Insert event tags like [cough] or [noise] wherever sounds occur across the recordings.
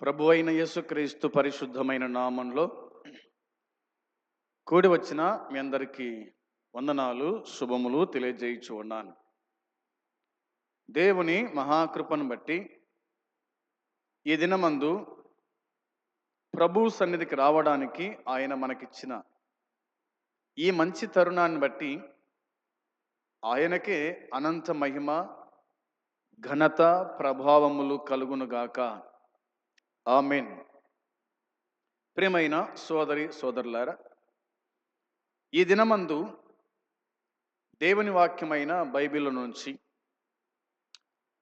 ప్రభు అయిన యేసుక్రీస్తు పరిశుద్ధమైన నామంలో కూడి వచ్చిన మీ అందరికీ వందనాలు శుభములు తెలియజేయచ్చు ఉన్నాను. దేవుని మహాకృపను బట్టి ఈ దినమందు ప్రభు సన్నిధికి రావడానికి ఆయన మనకిచ్చిన ఈ మంచి తరుణాన్ని బట్టి ఆయనకే అనంత మహిమ ఘనత ప్రభావములు కలుగునుగాక. ఆమెన్. ప్రియమైన సోదరి సోదరులారా ఈ దినమందు దేవుని వాక్యమైన బైబిల్ నుంచి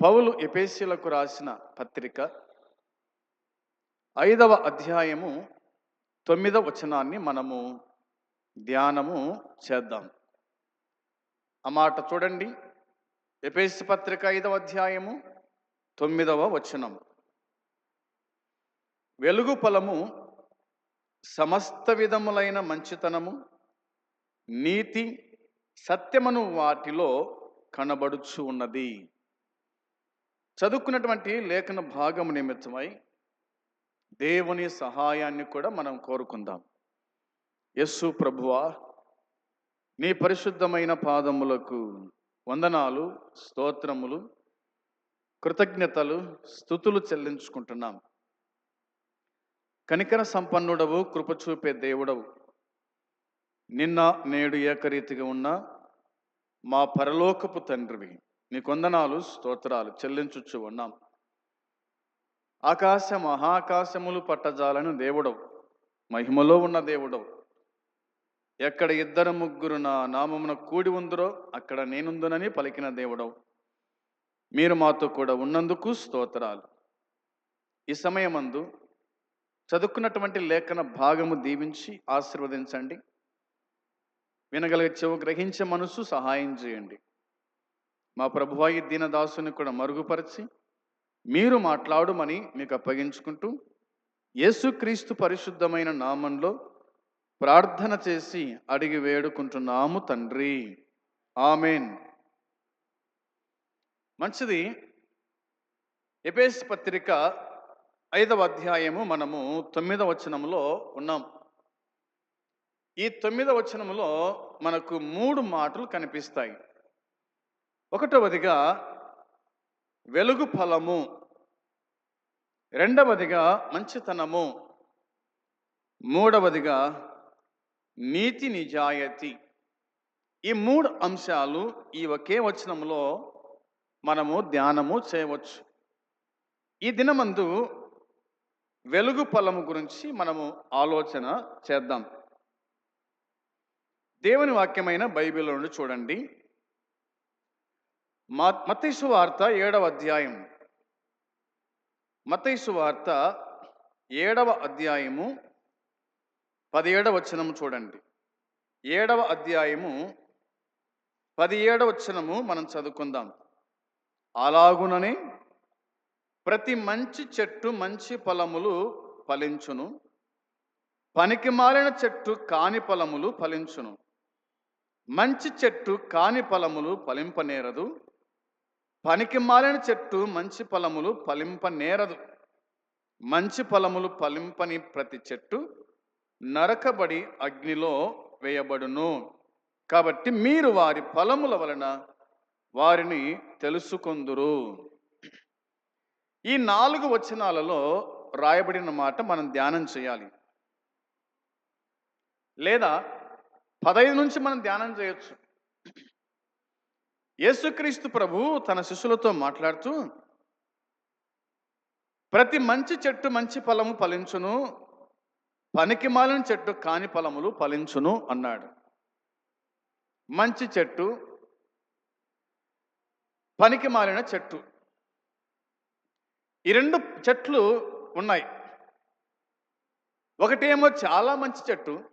పౌలు ఎపేసీలకు రాసిన పత్రిక ఐదవ అధ్యాయము తొమ్మిదవ వచనాన్ని మనము ధ్యానము చేద్దాం. ఆ మాట చూడండి. ఎపేసి పత్రిక ఐదవ అధ్యాయము తొమ్మిదవ వచనము. వెలుగు ఫలము సమస్త విధములైన మంచితనము నీతి సత్యమను వాటిలో కనబడుచు ఉన్నది. చదువుకున్నటువంటి లేఖన భాగం నిమిత్తమై దేవుని సహాయాన్ని కూడా మనం కోరుకుందాం. యస్సు ప్రభువా నీ పరిశుద్ధమైన పాదములకు వందనాలు స్తోత్రములు కృతజ్ఞతలు స్థుతులు చెల్లించుకుంటున్నాం. కనికర సంపన్నుడవు కృపచూపే దేవుడవు. నిన్న నేడు ఏకరీతిగా ఉన్న మా పరలోకపు తండ్రివి. నీ కొందనాలు స్తోత్రాలు చెల్లించుచ్చు ఉన్నాం. ఆకాశ మహాకాశములు పట్టజాలని దేవుడవు. మహిమలో ఉన్న దేవుడవు. ఎక్కడ ఇద్దరు ముగ్గురు నా నామమున కూడి ఉందరో అక్కడ నేనుందునని పలికిన దేవుడవు. మీరు మాతో కూడా ఉన్నందుకు స్తోత్రాలు. ఈ సమయమందు చదువుకున్నటువంటి లేఖన భాగము దీవించి ఆశీర్వదించండి. వినగలిగే చెవు గ్రహించే మనసు సహాయం చేయండి. మా ప్రభువాయి దీనదాసుని కూడా మరుగుపరిచి మీరు మాట్లాడుమని మీకు అప్పగించుకుంటూ యేసుక్రీస్తు పరిశుద్ధమైన నామంలో ప్రార్థన చేసి అడిగి వేడుకుంటున్నాము తండ్రి. ఆమెన్. మంచిది. ఎపేస్ పత్రిక ఐదవ అధ్యాయము మనము తొమ్మిదవ వచనంలో ఉన్నాం. ఈ తొమ్మిదవ వచనంలో మనకు మూడు మాటలు కనిపిస్తాయి. ఒకటవదిగా వెలుగు ఫలము. రెండవదిగా మంచితనము. మూడవదిగా నీతి నిజాయతి. ఈ మూడు అంశాలు ఈ ఒకే వచనంలో మనము ధ్యానము చేయవచ్చు. ఈ దినమందు వెలుగు ఫలము గురించి మనము ఆలోచన చేద్దాం. దేవుని వాక్యమైన బైబిల్ నుండి చూడండి. మా మతైసు వార్త ఏడవ అధ్యాయం మతైసు వార్త ఏడవ అధ్యాయము పదిహేడవ వచనము చూడండి. ఏడవ అధ్యాయము పదిహేడవ వచనము మనం చదువుకుందాం. అలాగుననే ప్రతి మంచి చెట్టు మంచి ఫలములు ఫలించును. పనికి మాలిన చెట్టు కాని ఫలములు ఫలించును. మంచి చెట్టు కాని ఫలములు ఫలింపనేరదు. పనికి మాలిన చెట్టు మంచి ఫలములు ఫలింపనేరదు. మంచి ఫలములు ఫలింపని ప్రతి చెట్టు నరకబడి అగ్నిలో వేయబడును. కాబట్టి మీరు వారి ఫలముల వలన వారిని తెలుసుకొందురు. ఈ నాలుగు వచనాలలో రాయబడిన మాట మనం ధ్యానం చేయాలి. లేదా పదహైదు నుంచి మనం ధ్యానం చేయొచ్చు. యేసుక్రీస్తు ప్రభు తన శిష్యులతో మాట్లాడుతూ ప్రతి మంచి చెట్టు మంచి ఫలము ఫలించును పనికి మాలిన చెట్టు కాని ఫలములు ఫలించును అన్నాడు. మంచి చెట్టు పనికి మాలిన చెట్టు. ఈ రెండు చెట్లు ఉన్నాయి. ఒకటేమో చాలా మంచి చెట్టు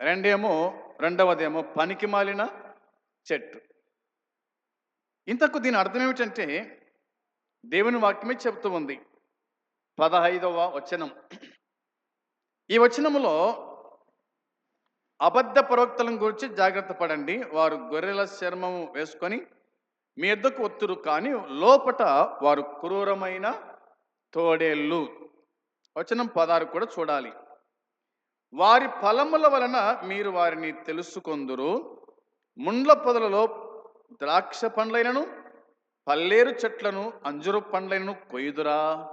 రెండేమో రెండవదేమో పనికి మాలిన చెట్టు. ఇంతకు దీని అర్థం ఏమిటంటే దేవుని వాక్యమే చెబుతూ ఉంది. పదహైదవ వచనం. ఈ వచనములో అబద్ధ ప్రవక్తలను గురించి జాగ్రత్త పడండి. వారు గొర్రెల చర్మం వేసుకొని మీ ఎద్దకు ఒత్తురు కానీ లోపట వారు క్రూరమైన తోడేళ్ళు. వచనం పదారు కూడా చూడాలి. వారి ఫలముల వలన మీరు వారిని తెలుసుకొందురు. ముండ్ల పొదలలో ద్రాక్ష పండ్లైనను పల్లేరు చెట్లను అంజురు పండ్లైనను కొయ్యుదురా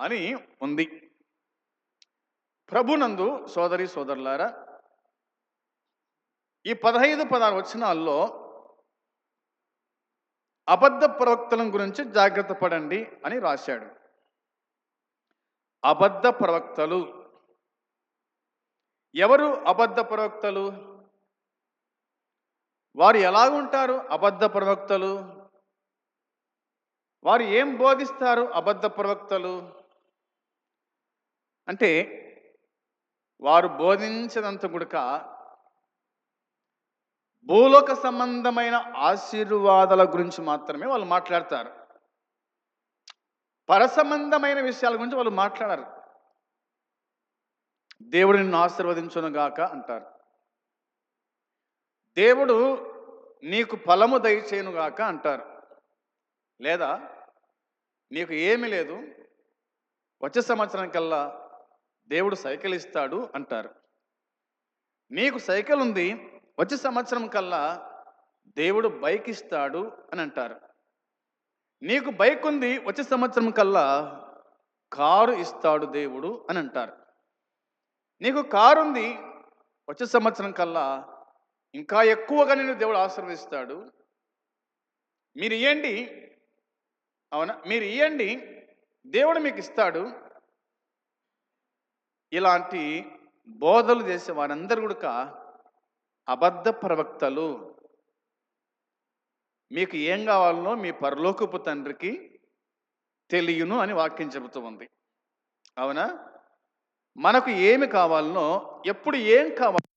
అని ఉంది. ప్రభునందు సోదరి సోదరులారా ఈ పదహైదు పదహారు వచనాల్లో అబద్ధ ప్రవక్తల గురించి జాగ్రత్త పడండి అని రాశాడు. అబద్ధ ప్రవక్తలు. ఎవరు అబద్ధ ప్రవక్తలు? వారు ఎలాగుంటారు అబద్ధ ప్రవక్తలు? వారు ఏం బోధిస్తారు అబద్ధ ప్రవక్తలు? అంటే వారు బోధించినంత గుడక భూలోక సంబంధమైన ఆశీర్వాదాల గురించి మాత్రమే వాళ్ళు మాట్లాడతారు. పరసంబంధమైన విషయాల గురించి వాళ్ళు మాట్లాడారు. దేవుడు నిన్ను ఆశీర్వదించునుగాక అంటారు. దేవుడు నీకు ఫలము దయచేయునుగాక అంటారు. లేదా నీకు ఏమీ లేదు. వచ్చే సంవత్సరం కల్లా దేవుడు సైకిల్ ఇస్తాడు అంటారు. నీకు సైకిల్ ఉంది. వచ్చే సంవత్సరం కల్లా దేవుడు బైక్ ఇస్తాడు అని అంటారు. నీకు బైక్ ఉంది వచ్చే సంవత్సరం కల్లా కారు ఇస్తాడు దేవుడు అని అంటారు. నీకు కారు ఉంది వచ్చే సంవత్సరం కల్లా ఇంకా ఎక్కువగా నేను దేవుడు ఆశీర్వదిస్తాడు. మీరు ఇవ్వండి అవునా? మీరు ఇవ్వండి దేవుడు మీకు ఇస్తాడు. ఇలాంటి బోధలు చేసే వారందరూ కూడా అబద్ధ ప్రవక్తలు. మీకు ఏం కావాలనో మీ పరలోకపు తండ్రికి తెలియను అని వాక్యం చెబుతూ ఉంది. అవునా? మనకు ఏమి కావాలనో ఎప్పుడు ఏం కావాలి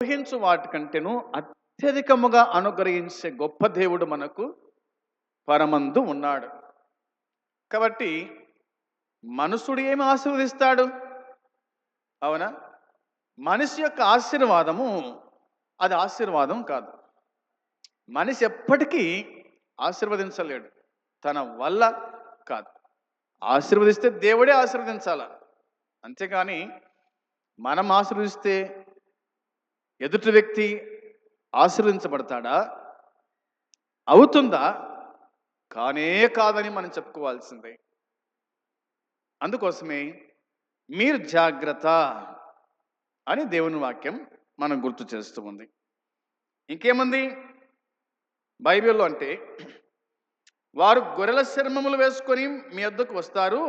ఊహించు వాటికంటేను అత్యధికముగా అనుగ్రహించే గొప్ప దేవుడు మనకు పరమందు ఉన్నాడు. కాబట్టి మనుషుడు ఏమి ఆశీర్వదిస్తాడు? అవునా? మనిషి యొక్క ఆశీర్వాదము అది ఆశీర్వాదం కాదు. మనిషి ఎప్పటికీ ఆశీర్వదించలేడు. తన వల్ల కాదు. ఆశీర్వదిస్తే దేవుడే ఆశీర్వదించాల? అంతేకాని మనం ఆశీర్వదిస్తే ఎదుటి వ్యక్తి ఆశీర్వదించబడతాడా? అవుతుందా? కానే కాదని మనం చెప్పుకోవాల్సిందే. అందుకోసమే మీరు జాగ్రత్త అని దేవుని వాక్యం మనం గుర్తు చేస్తూ ఉంది. ఇంకేముంది? బైబిల్లో అంటే వారు గొర్రెల శర్మములు వేసుకొని మీ వద్దకు వస్తారు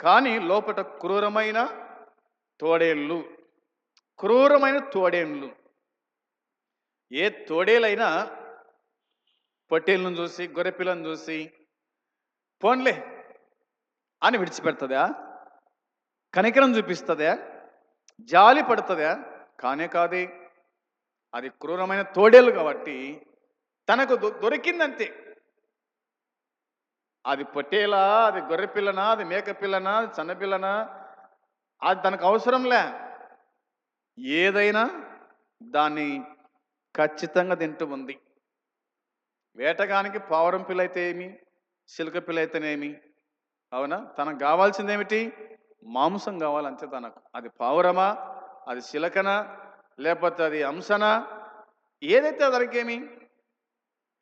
కానీ లోపట క్రూరమైన తోడేళ్ళు క్రూరమైన తోడేళ్ళు. ఏ తోడేలైనా పొట్టేళ్ళను చూసి గొర్రెపిల్లను చూసి పోన్లే అని విడిచిపెడుతుందా? కనికరం చూపిస్తుందా? జాలి పడుతుందా? కానే కాదే. అది క్రూరమైన తోడేలు కాబట్టి తనకు దొ- దొరికిందంతే. అది పొట్టేలా అది గొర్రె పిల్లనా అది మేక పిల్లనా అది చిన్నపిల్లనా అది తనకు అవసరంలే. ఏదైనా దాన్ని ఖచ్చితంగా తింటూ ఉంది. వేటగానికి పావురం పిల్ల అయితే ఏమి? చిలుక పిల్ల అయితేనేమి అవునా? తనకు కావాల్సింది ఏమిటి మాంసం కావాలంతే తనకు. అది పావురమా? అది శిలకన? లేకపోతే అది అంశనా ఏదైతే తనకేమి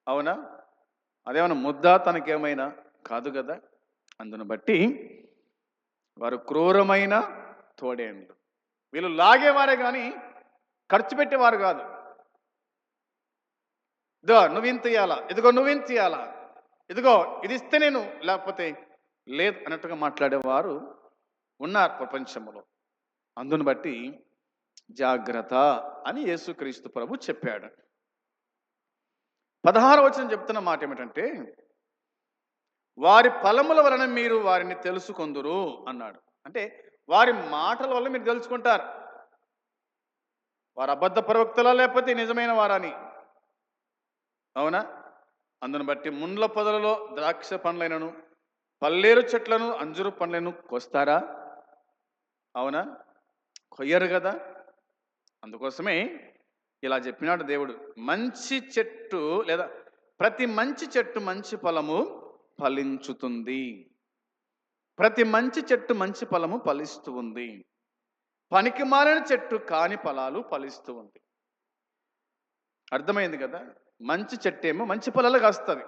అవునా? అదేమన్నా ముద్ద తనకేమైనా? కాదు కదా? అందును బట్టి వారు క్రూరమైన తోడేండ్లు వీళ్ళు లాగేవారే కానీ ఖర్చు పెట్టేవారు కాదు. ఇదిగో నువ్వు ఇంత ఇయ్యాలా? ఇదిగో నువ్వు ఇంత ఇయ్యాలా? ఇదిగో ఇది ఇస్తే నేను లేకపోతే లేదు అన్నట్టుగా మాట్లాడేవారు ఉన్నారు ప్రపంచంలో. అందును బట్టి జాగ్రత్త అని యేసుక్రీస్తు ప్రభు చెప్పాడు. పదహారు వచనం చెప్తున్న మాట ఏమిటంటే వారి ఫలముల వలన మీరు వారిని తెలుసుకొందురు అన్నాడు. అంటే వారి మాటల వల్ల మీరు తెలుసుకుంటారు. వారు అబద్ధ ప్రవక్తలా లేకపోతే నిజమైన వారని. అవునా? అందును బట్టి ముండ్ల పొదలలో ద్రాక్ష పండ్లైనను పల్లేరు చెట్లను అంజురు పండ్లను కోస్తారా? అవునా? కొయ్యరు కదా? అందుకోసమే ఇలా చెప్పినాడు దేవుడు. మంచి చెట్టు లేదా ప్రతి మంచి చెట్టు మంచి ఫలము ఫలించుతుంది. ప్రతి మంచి చెట్టు మంచి ఫలము ఫలిస్తూ ఉంది. పనికి మాలిన చెట్టు కాని ఫలాలు ఫలిస్తూ ఉంది. అర్థమైంది కదా? మంచి చెట్టు ఏమో మంచి ఫలాలు కాస్తుంది.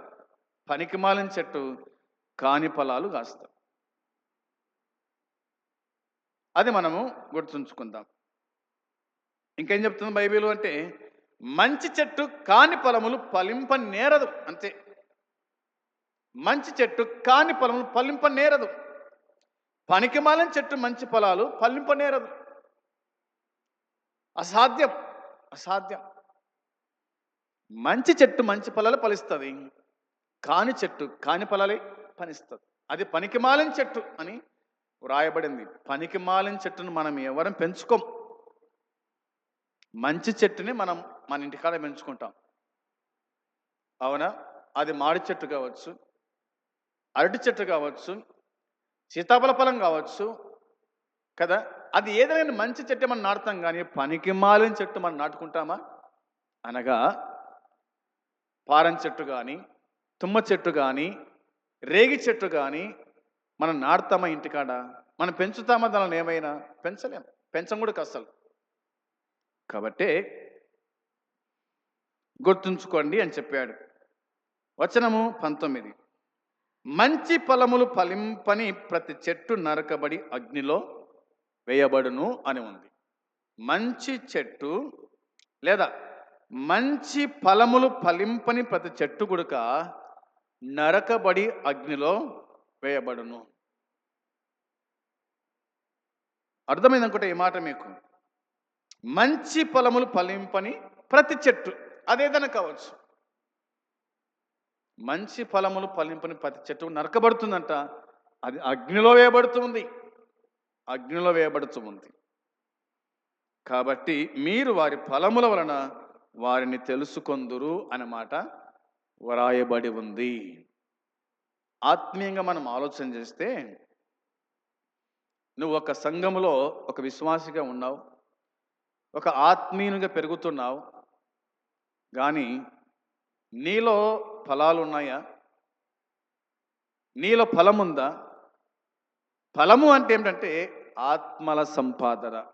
పనికి మాలిన చెట్టు కాని ఫలాలు కాస్తాం. అది మనము గుర్తుంచుకుందాం. ఇంకేం చెప్తుంది బైబిల్ అంటే మంచి చెట్టు కాని ఫలములు ఫలింప నేరదు అంతే. మంచి చెట్టు కాని ఫలములు ఫలింప నేరదు పనికిమాలిన చెట్టు మంచి ఫలాలు ఫలింప నేరదు అసాధ్యం అసాధ్యం. మంచి చెట్టు మంచి ఫలాలు ఫలిస్తుంది. కాని చెట్టు కాని ఫలాలే. పనిస్తుంది. అది పనికిమాలిన చెట్టు అని వ్రాయబడింది. పనికిమాలిన చెట్టును మనం ఎవరం పెంచుకోం. మంచి చెట్టుని మనం మన ఇంటికాడ పెంచుకుంటాం. అవునా? అది మాడి చెట్టు కావచ్చు అరటి చెట్టు కావచ్చు సీతాఫల ఫలం కావచ్చు కదా? అది ఏదైనా మంచి చెట్టు మనం నాటుతాం కానీ పనికి మాలిన చెట్టు మనం నాటుకుంటామా? అనగా పారం చెట్టు కానీ తుమ్మ చెట్టు కానీ రేగి చెట్టు కానీ మనం నాడతామా ఇంటికాడ మనం పెంచుతామా దానిని ఏమైనా? పెంచలేం. పెంచం కూడా కష్టం కాబట్టి గుర్తుంచుకోండి అని చెప్పాడు. వచనము పంతొమ్మిది. మంచి ఫలములు ఫలింపని ప్రతి చెట్టు నరకబడి అగ్నిలో వేయబడును అని ఉంది. మంచి చెట్టు లేదా మంచి ఫలములు ఫలింపని ప్రతి చెట్టు గుడక నరకబడి అగ్నిలో వేయబడును. అర్థమైంది అనుకుంటే ఈ మాట మీకు? మంచి ఫలములు ఫలింపని ప్రతి చెట్టు అదేదైనా కావచ్చు. మంచి ఫలములు ఫలింపని ప్రతి చెట్టు నరకబడుతుందంట. అది అగ్నిలో వేయబడుతుంది. అగ్నిలో వేయబడుతుంది. కాబట్టి మీరు వారి ఫలముల వలన వారిని తెలుసుకొందురు అన్నమాట వ్రాయబడి ఉంది. ఆత్మీయంగా మనం ఆలోచన చేస్తే నువ్వు ఒక సంఘములో ఒక విశ్వాసిగా ఉన్నావు ఒక ఆత్మీయునిగా పెరుగుతున్నావు కానీ నీలో ఫలాలు ఉన్నాయా నీలో ఫలం ఉందా ఫలము అంటే ఏమిటంటే ఆత్మల సంపాదన.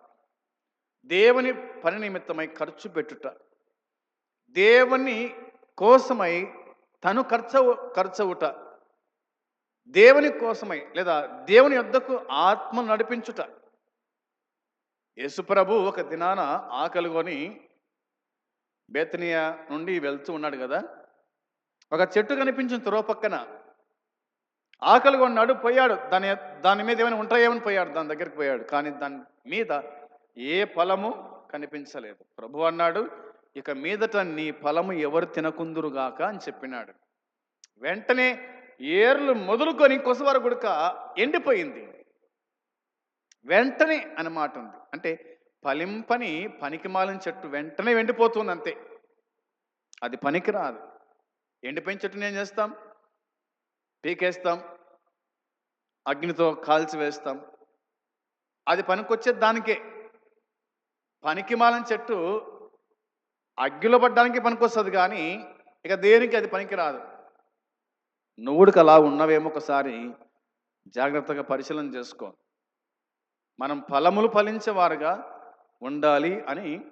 దేవుని పని నిమిత్తమై ఖర్చు పెట్టుట. దేవుని కోసమై తను ఖర్చవు ఖర్చవుట దేవుని కోసమై లేదా దేవుని యొద్దకు ఆత్మ నడిపించుట. యేసుప్రభు ఒక దినాన ఆకలిగొని బేతనియా నుండి వెళ్తూ ఉన్నాడు కదా ఒక చెట్టు కనిపించిన త్రోవ పక్కన ఆకలి కొన్నాడు పోయాడు. దాని దాని మీద ఏమైనా ఉంటాయేమని పోయాడు దాని దగ్గరికి పోయాడు. కానీ దాని మీద ఏ ఫలము కనిపించలేదు. ప్రభు అన్నాడు ఇక మీదట నీ ఫలము ఎవరు తినకుందురుగాక అని చెప్పినాడు. వెంటనే ఏర్లు మొదలుకొని కొసవర గుడక ఎండిపోయింది. వెంటనే అన్నమాట ఉంది. అంటే ఫలింపని పనికిమాలిన చెట్టు వెంటనే ఎండిపోతుంది అంతే అది పనికి రాదు ఎండిపోయిన చెట్టుని ఏం చేస్తాం? పీకేస్తాం. అగ్నితో కాల్చి వేస్తాం. అది పనికొచ్చే దానికే. పనికిమాలిన చెట్టు అగ్గిలో పడ్డానికి పనికొస్తుంది కానీ ఇక దేనికి అది పనికిరాదు. నువ్వుడికి అలా ఉన్నవేమో ఒకసారి జాగ్రత్తగా పరిశీలన చేసుకో. మనం ఫలములు ఫలించేవారుగా ఉండాలి అని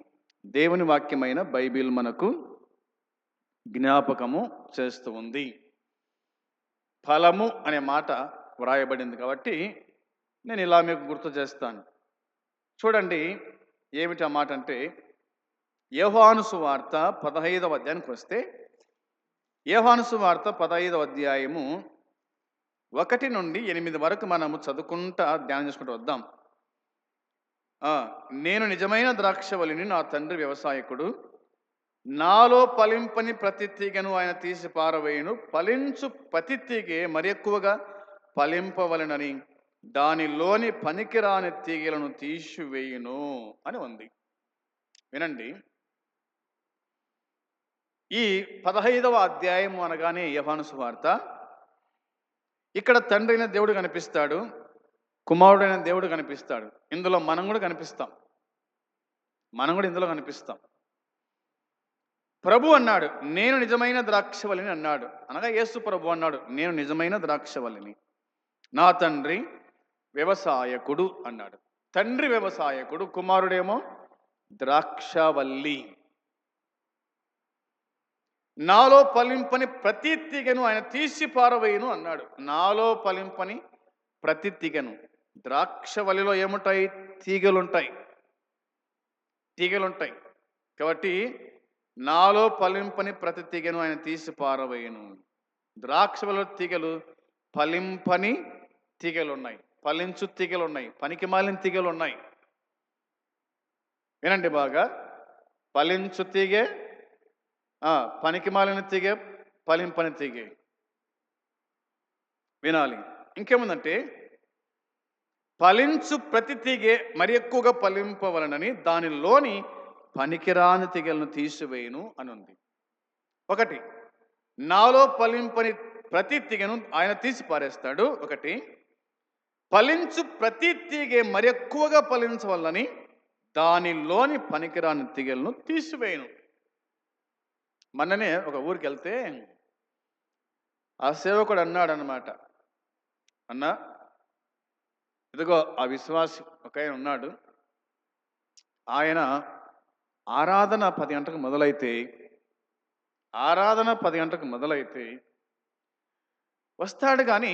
దేవుని వాక్యమైన బైబిల్ మనకు జ్ఞాపకము చేస్తూ ఉంది. ఫలము అనే మాట వ్రాయబడింది కాబట్టి నేను ఇలా మీకు గుర్తు చేస్తాను. చూడండి ఏమిటి ఆ మాట అంటే యోహానుసు వార్త పదహైదవ అధ్యాయానికి వస్తే యోహానుసు వార్త పదహైదవ అధ్యాయము ఒకటి నుండి ఎనిమిది వరకు మనము చదువుకుంటా ధ్యానం చేసుకుంటూ వద్దాం. నేను నిజమైన ద్రాక్షవలిని నా తండ్రి వ్యవసాయకుడు. నాలో ఫలింపని ప్రతి తీగను ఆయన తీసి పారవేయును. ఫలించు ప్రతి తీగే మరి ఎక్కువగా? ఫలింపవలనని దానిలోని పనికిరాని తీగలను తీసివేయును అని ఉంది. వినండి. ఈ పదహైదవ అధ్యాయము అనగానే యహాను సువార్త. ఇక్కడ తండ్రి అయిన దేవుడు కనిపిస్తాడు కుమారుడైన దేవుడు కనిపిస్తాడు. ఇందులో మనం కూడా కనిపిస్తాం. మనం కూడా ఇందులో కనిపిస్తాం. ప్రభు అన్నాడు నేను నిజమైన ద్రాక్షవల్లిని అన్నాడు. అనగా యేసు ప్రభు అన్నాడు నేను నిజమైన ద్రాక్షవల్లిని. నా తండ్రి వ్యవసాయకుడు అన్నాడు. తండ్రి వ్యవసాయకుడు కుమారుడేమో ద్రాక్షవల్లి. నాలో ఫలింపని ప్రతి తీగను ఆయన తీసి పారవేయును అన్నాడు. నాలో ఫలింపని ప్రతి తీగను ద్రాక్షవల్లిలో ఏముంటాయి? తీగలుంటాయి. తీగలుంటాయి. కాబట్టి నాలో ఫలింపని ప్రతి తీగను ఆయన తీసి పారవేయును ద్రాక్షవల్లిలో తీగలు ఫలింపని తీగలు ఉన్నాయి ఫలించు తీగలు ఉన్నాయి పనికి మాలిన తీగలు ఉన్నాయి వినండి బాగా. ఫలించు తీగే పనికి మాలిన తీగే పలింపని తీగే. వినాలి. ఇంకేముందంటే ఫలించు ప్రతి తీగే మరి ఎక్కువగా ఫలింపవలనని దానిలోని పనికిరాని తీగలను తీసివేయును అని ఉంది ఒకటి నాలో ఫలింపని ప్రతి తీగను ఆయన తీసి పారేస్తాడు. ఒకటి ఫలించు ప్రతి తీగే మరి ఎక్కువగా ఫలించవలని దానిలోని పనికిరాని తీగలను తీసివేయను. మొన్ననే ఒక ఊరికి వెళ్తే ఆ సేవకుడు అన్నాడు అనమాట అన్నా ఇదిగో ఆ విశ్వాసి ఒక ఆయన ఉన్నాడు. ఆయన ఆరాధన పది గంటకు మొదలైతే ఆరాధన పది గంటలకు మొదలైతే వస్తాడు కానీ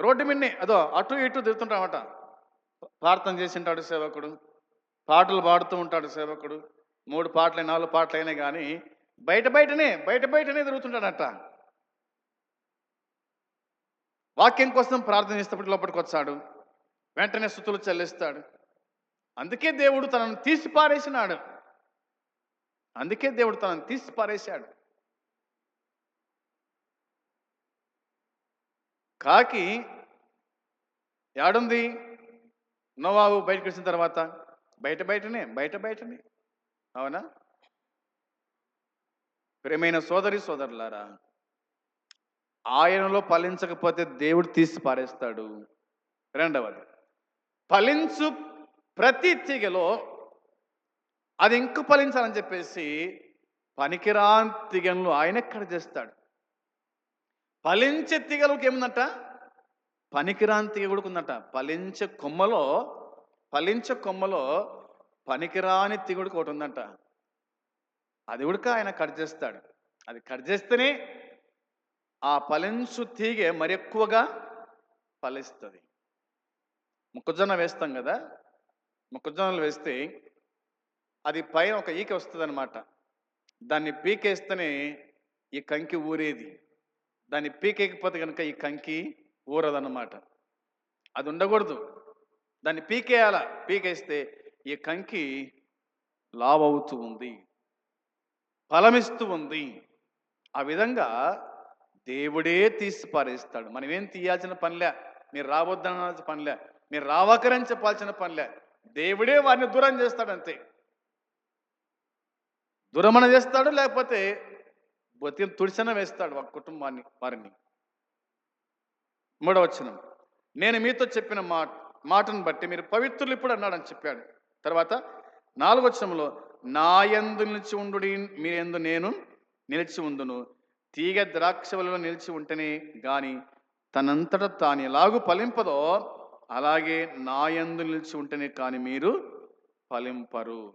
రోడ్డు మిన్నే అదో అటు ఇటు తిరుగుతుంటామట ప్రార్థన చేసి ఉంటాడు సేవకుడు పాటలు పాడుతూ ఉంటాడు సేవకుడు. మూడు పాటలు నాలుగు పాటలైనా కానీ బయట బయటనే బయట బయటనే తిరుగుతుంటాడట. వాక్యం కోసం ప్రార్థన చేసేటప్పుడు లోపలికి వచ్చాడు. వెంటనే స్థుతులు చెల్లిస్తాడు. అందుకే దేవుడు తనను తీసి పారేసినాడు అందుకే దేవుడు తనను తీసి పారేశాడు కాకి ఏడుంది? నోవాబు బయటకు వచ్చిన తర్వాత బయట బయటనే బయట బయటనే. అవునా? ప్రేమైన సోదరి సోదరులారా ఆయనలో ఫలించకపోతే దేవుడు తీసి పారేస్తాడు. రెండవది ఫలించు ప్రతి తీగలో అది ఇంక ఫలించాలని చెప్పేసి పనికిరాని తీగలను ఆయన ఎక్కడ చేస్తాడు. ఫలించే తీగలకు ఏముందట? పనికిరాని తీగ కూడా ఉందట. ఫలించే కొమ్మలో ఫలించే కొమ్మలో పనికిరాని తీగుడు ఒకటి ఉందంట. అది ఉడక ఆయన కట్ చేస్తాడు. అది కట్ చేస్తేనే ఆ ఫలించు తీగ మరి ఎక్కువగా ఫలిస్తుంది మొక్కజొన్న వేస్తాం కదా మొక్కజొన్నలు వేస్తే అది పైన ఒక ఈక వస్తుంది అనమాట దాన్ని పీకేస్తేనే ఈ కంకి ఊరేది. దాన్ని పీకేకపోతే కనుక ఈ కంకి ఊరదన్నమాట. అది ఉండకూడదు. దాన్ని పీకేయాల? పీకేస్తే ఈ కంకి లావవుతూ ఉంది. ఫలమిస్తూ ఉంది. ఆ విధంగా దేవుడే తీసి పారేస్తాడు మనమేం తీయాల్సిన పనిలే? మీరు రావద్దనాల్సిన పనిలే. మీరు రావకరించపాల్సిన చెప్పాల్సిన పనిలే. దేవుడే వారిని దూరం చేస్తాడు అంతే దూరమన చేస్తాడు లేకపోతే బతిని తుడిసన వేస్తాడు ఒక కుటుంబాన్ని వారిని. మూడవచనం నేను మీతో చెప్పిన మాట మాటను బట్టి మీరు పవిత్రులు ఇప్పుడు అన్నాడని చెప్పాడు. తర్వాత నాలుగవచనంలో నా ఎందు నిలిచి ఉండు మీరెందు నేను నిలిచి ఉందును తీగ ద్రాక్షవలలో నిలిచి ఉంటేనే గాని తనంతట తాను ఎలాగూ ఫలింపదో అలాగే నా ఎందు నిలిచి ఉంటేనే కానీ మీరు ఫలింపరు.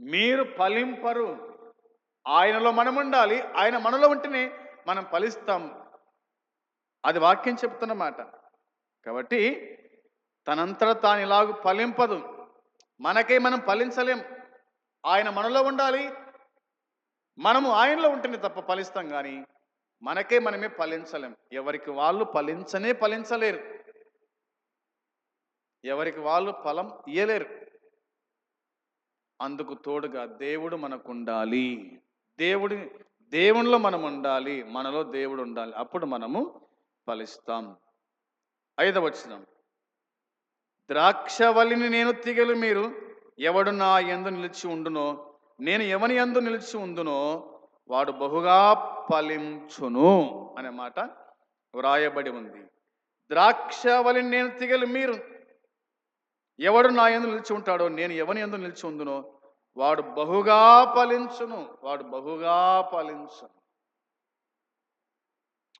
మీరు ఫలింపరు. ఆయనలో మనం ఉండాలి ఆయన మనలో ఉంటేనే మనం ఫలిస్తాం. అది వాక్యం చెప్తున్నమాట కాబట్టి తనంతట తాను ఇలాగ ఫలింపదు. మనకే మనం ఫలించలేం. ఆయన మనలో ఉండాలి. మనము ఆయనలో ఉంటేనే తప్ప ఫలిస్తాం కానీ మనకే మనమే ఫలించలేం. ఎవరికి వాళ్ళు ఫలించనే ఫలించలేరు. ఎవరికి వాళ్ళు ఫలం ఇయ్యలేరు. అందుకు తోడుగా దేవుడు మనకు ఉండాలి దేవుడి దేవునిలో మనం ఉండాలి. మనలో దేవుడు ఉండాలి. అప్పుడు మనము ఫలిస్తాం. ఐదవ వచనం. ద్రాక్షవల్లిని నేను తిగలు మీరు ఎవడు నా ఎందు నిలిచి ఉండునో నేను ఎవని ఎందు నిలిచి ఉందునో వాడు బహుగా ఫలించును అనే మాట వ్రాయబడి ఉంది. ద్రాక్షవలి నేను తిగలు మీరు. ఎవడు నా ఎందు నిలిచి ఉంటాడో నేను ఎవని ఎందు నిలిచి ఉందునో వాడు బహుగా ఫలించును వాడు బహుగా ఫలించును.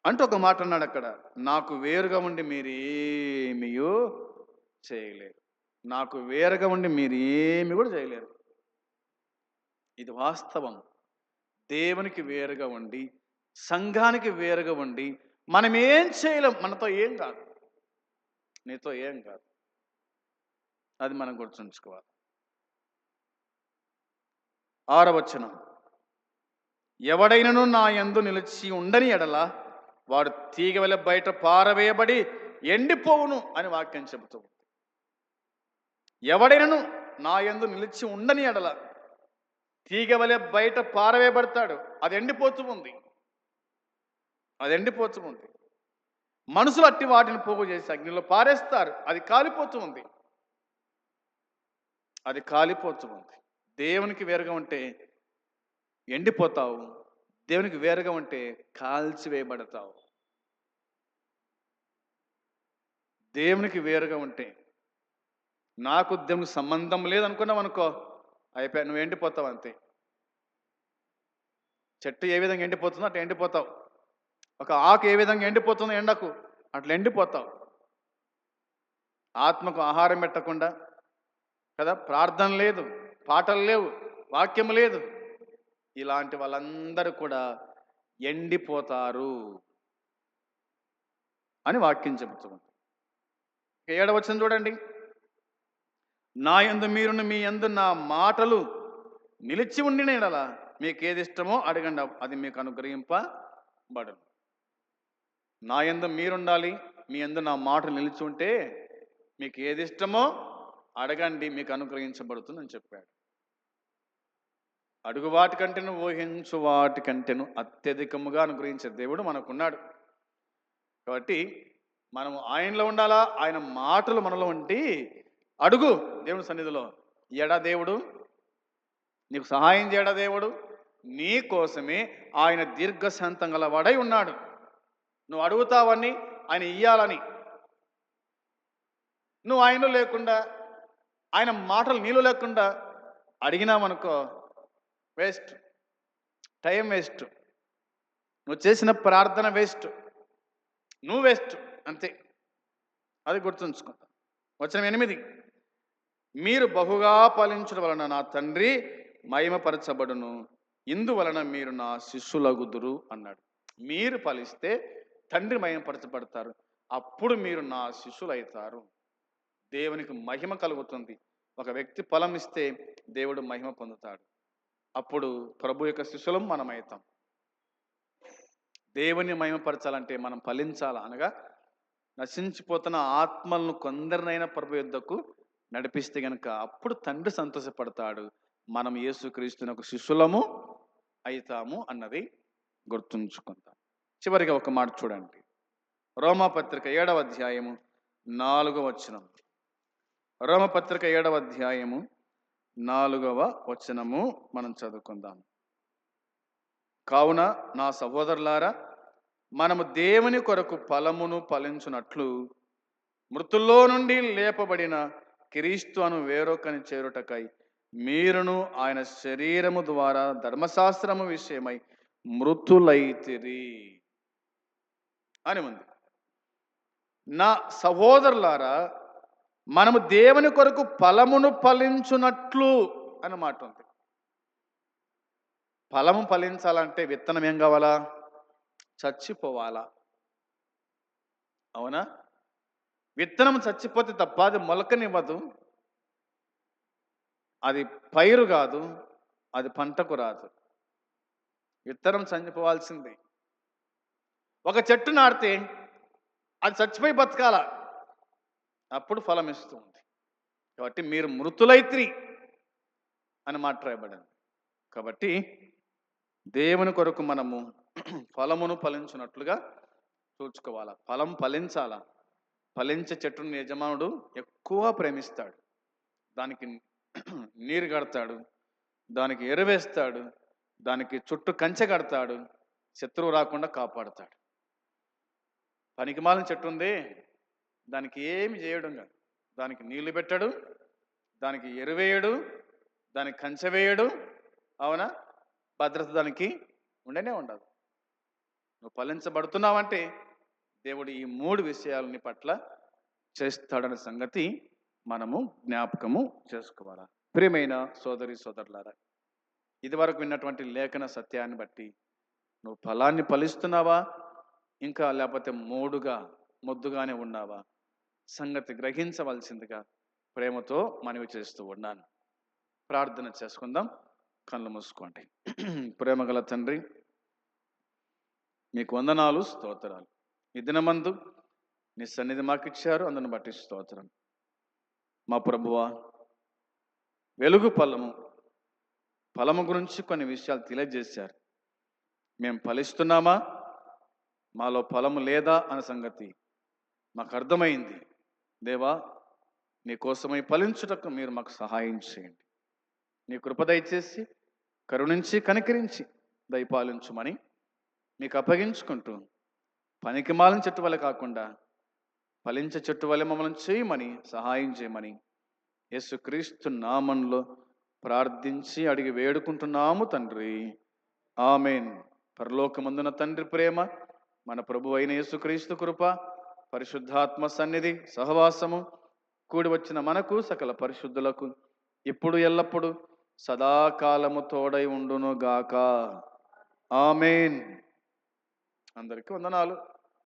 అంటూ ఒక మాట అన్నాడు అక్కడ నాకు వేరుగా ఉండి మీరేమీ చేయలేరు. నాకు వేరుగా ఉండి మీరు ఏమి కూడా చేయలేరు. ఇది వాస్తవం. దేవునికి వేరుగా ఉండి సంఘానికి వేరుగా ఉండి మనం ఏం చేయలేం. మనతో ఏం కాదు. నీతో ఏం కాదు. అది మనం గుర్తుంచుకోవాలి. ఆరవచనం. ఎవడైనను నా యందు నిలిచి ఉండని ఎడల వాడు తీగ బయట పారవేయబడి ఎండిపోవును అని వాక్యం చెబుతూ ఎవడైనను నా ఎందు నిలిచి ఉండని ఎడల తీగ వలె బయట పారవేయబడతాడు. అది ఎండిపోతూ ఉంది. అది ఎండిపోతూ ఉంది. మనుషులు అట్టి వాటిని పోగు చేసి అగ్నిలో పారేస్తారు. అది కాలిపోతూ ఉంది. అది కాలిపోతూ ఉంది. దేవునికి వేరుగా ఉంటే ఎండిపోతావు. దేవునికి వేరుగా ఉంటే కాల్చివేయబడతావు. దేవునికి వేరుగా ఉంటే నాకు దేవునికి సంబంధం లేదనుకున్నావు అనుకో అయిపోయా నువ్వు ఎండిపోతావు అంతే. చెట్టు ఏ విధంగా ఎండిపోతుందో అట్లా ఎండిపోతావు. ఒక ఆకు ఏ విధంగా ఎండిపోతుందో ఎండకు అట్లా ఎండిపోతావు. ఆత్మకు ఆహారం పెట్టకుండా కదా ప్రార్థన లేదు పాటలు లేవు వాక్యం లేదు. ఇలాంటి వాళ్ళందరూ కూడా ఎండిపోతారు అని వాక్యం చెబుతుంది ఇక ఏడవచనం చూడండి. నా యందు మీరును మీ యందు నా మాటలు నిలిచి ఉండిన ఎడల మీకు ఏది ఇష్టమో అడగండి. అది మీకు అనుగ్రహింపబడును. నా యందు మీరుండాలి మీ ఎందు నా మాటలు నిలిచి ఉంటే మీకు ఏది ఇష్టమో అడగండి మీకు అనుగ్రహించబడుతుందని చెప్పాడు. అడుగు కంటేను ఊహించు వాటి కంటేను అత్యధికముగా అనుగ్రహించే దేవుడు మనకున్నాడు. కాబట్టి మనం ఆయనలో ఉండాలా? ఆయన మాటలు మనలో ఉండి అడుగు దేవుని సన్నిధిలో. ఎడా దేవుడు? నీకు సహాయం చేయడా దేవుడు? నీ కోసమే ఆయన దీర్ఘశాంతం గల వాడై ఉన్నాడు. నువ్వు అడుగుతావని ఆయన ఇయ్యాలని. నువ్వు ఆయన లేకుండా ఆయన మాటలు నీళ్ళు లేకుండా అడిగినామనుకో వేస్ట్. Time waste. నువ్వు చేసిన ప్రార్థన వేస్ట్. నువ్వు వేస్ట్. అంతే. అది గుర్తుంచుకుంటా వచ్చిన ఎనిమిది. మీరు బహుగా పాలించడం వలన నా తండ్రి మహిమపరచబడును. ఇందువలన మీరు నా శిష్యులగుదురు అన్నాడు. మీరు ఫలిస్తే తండ్రి మహిమపరచబడతారు. అప్పుడు మీరు నా శిష్యులైతారు. దేవునికి మహిమ కలుగుతుంది. ఒక వ్యక్తి ఫలం ఇస్తే దేవుడు మహిమ పొందుతాడు. అప్పుడు ప్రభు యొక్క శిష్యులం మనం అవుతాం దేవుని మహిమపరచాలంటే మనం ఫలించాలా అనగా నశించిపోతున్న ఆత్మలను కొందరినైనా ప్రభు యుద్ధకు నడిపిస్తే గనక అప్పుడు తండ్రి సంతోషపడతాడు. మనం యేసుక్రీస్తునకు శిష్యులము అవుతాము అన్నది గుర్తుంచుకుందాం. చివరిగా ఒక మాట చూడండి. రోమాపత్రిక ఏడవ అధ్యాయము నాలుగవ వచనం రోమపత్రిక ఏడవ అధ్యాయము నాలుగవ వచనము మనం చదువుకుందాం. కావున నా సహోదరులారా మనము దేవుని కొరకు ఫలమును ఫలించునట్లు మృతుల్లో నుండి లేపబడిన క్రీస్తు అను వేరొకని చేరుటకై మీరును ఆయన శరీరము ద్వారా ధర్మశాస్త్రము విషయమై మృతులైతిరి. అని ఉంది. నా సహోదరులారా మనము దేవుని కొరకు ఫలమును ఫలించునట్లు అని మాట ఉంది. ఫలము ఫలించాలంటే విత్తనం ఏం కావాలా? చచ్చిపోవాలా. అవునా? విత్తనం చచ్చిపోతే తప్ప అది మొలకనివ్వదు. అది పైరు కాదు అది పంటకు రాదు. విత్తనం చనిపోవాల్సిందే. ఒక చెట్టు నాడితే అది చచ్చిపోయి బతకాల. అప్పుడు ఫలం ఇస్తుంది. కాబట్టి మీరు మృతులైత్రి అని మాట రాయబడింది. కాబట్టి దేవుని కొరకు మనము ఫలమును ఫలించినట్లుగా చూసుకోవాలా. ఫలం ఫలించాలా? ఫలించే చెట్టుని యజమానుడు ఎక్కువ ప్రేమిస్తాడు. దానికి [clears throat] నీరు కడతాడు దానికి ఎరువేస్తాడు దానికి చుట్టూ కంచె కడతాడు శత్రువు రాకుండా కాపాడుతాడు. పనికిమాలిన చెట్టు ఉంది దానికి ఏమి చేయడం కాదు. దానికి నీళ్ళు పెట్టడు దానికి ఎరువేయడు దానికి కంచె వేయడు అవునా? భద్రత దానికి ఉండనే ఉండదు. నువ్వు ఫలించబడుతున్నావంటే దేవుడు ఈ మూడు విషయాలని పట్ల చేస్తాడనే సంగతి మనము జ్ఞాపకము చేసుకోవాలా? ప్రియమైన సోదరి సోదరులారా ఇదివరకు విన్నటువంటి లేఖన సత్యాన్ని బట్టి నువ్వు ఫలాన్ని ఫలిస్తున్నావా? ఇంకా లేకపోతే మూడుగా మొద్దుగానే ఉన్నావా? సంగతి గ్రహించవలసిందిగా ప్రేమతో మనవి చేస్తూ ఉన్నాను. ప్రార్థన చేసుకుందాం కళ్ళు మూసుకోండి. [clears throat] ప్రేమగల తండ్రి మీకు వందనాలు స్తోత్రాలు. ఈ దినమందు నీ సన్నిధి మాకు ఇచ్చారు అందును బట్టి స్తోత్రం. మా ప్రభువా వెలుగు ఫలము ఫలము గురించి కొన్ని విషయాలు తెలియజేశారు. మేము ఫలిస్తున్నామా? మాలో ఫలము లేదా అనే సంగతి మాకు అర్థమైంది దేవా నీ కోసమై ఫలించుటకు మీరు మాకు సహాయం చేయండి. నీ కృప దయచేసి కరుణించి కనికరించి దయపాలించుమని మీకు అప్పగించుకుంటూ పనికిమాలిన చెట్టు వల్ల కాకుండా ఫలించే చెట్టు వల్ల మమ్మల్ని చేయమని సహాయం చేయమని యేసుక్రీస్తు నామంలో ప్రార్థించి అడిగి వేడుకుంటున్నాము తండ్రి. ఆమెన్. పరలోకమందున తండ్రి ప్రేమ మన ప్రభు అయిన యేసుక్రీస్తు కృప పరిశుద్ధాత్మ సన్నిధి సహవాసము కూడి వచ్చిన మనకు సకల పరిశుద్ధులకు ఇప్పుడు ఎల్లప్పుడూ సదాకాలము తోడై ఉండును గాక ఆమెన్. అందరికీ వందనాలు.